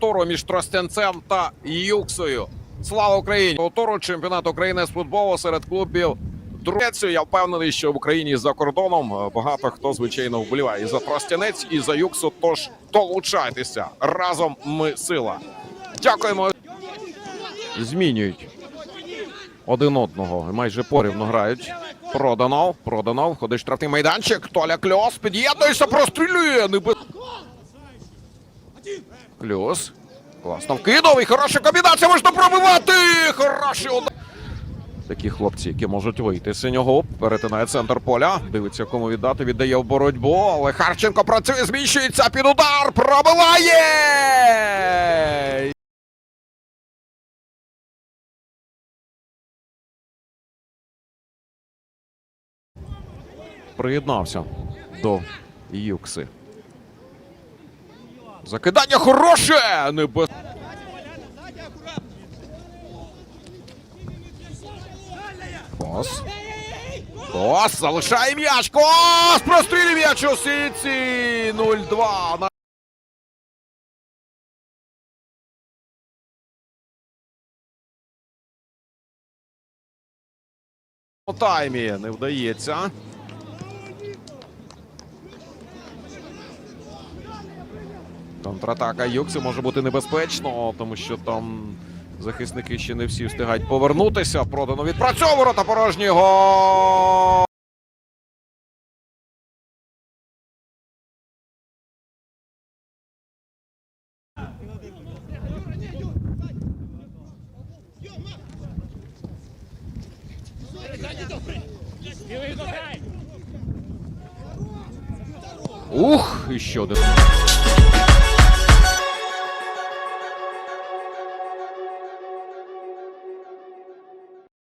туру між Тростянцем та Юксою. Слава Україні! Туру чемпіонат України з футболу серед клубів. Другецю я впевнений, що в Україні за кордоном е, багато хто звичайно вболіває і за Тростянець, і за Юксу. Тож долучайтеся разом. Ми сила. Дякуємо. Змінюють один одного. Майже порівну грають. Проданов, Проданов, ходить штрафний майданчик. Толя Кльос під'єднується, прострілює. Не Кльос. Класно вкидав хороша комбінація можна пробивати. Хороший удар. Такі хлопці, які можуть вийти синього, перетинає центр поля. Дивиться, кому віддати, віддає в боротьбу. Але Харченко працює, зміщується під удар. Пробиває! Приєднався до Юкси. Закидання хороше! Не без... Кос. Кос залишає м'яч. Кос! Прострілює м'яч у сітці. 0-2. Таймі не вдається. Контратака Юкси може бути небезпечно, тому що там захисники ще не всі встигають повернутися. Продано відпрацьовує ворота порожні. Гол! Ух, і ще один.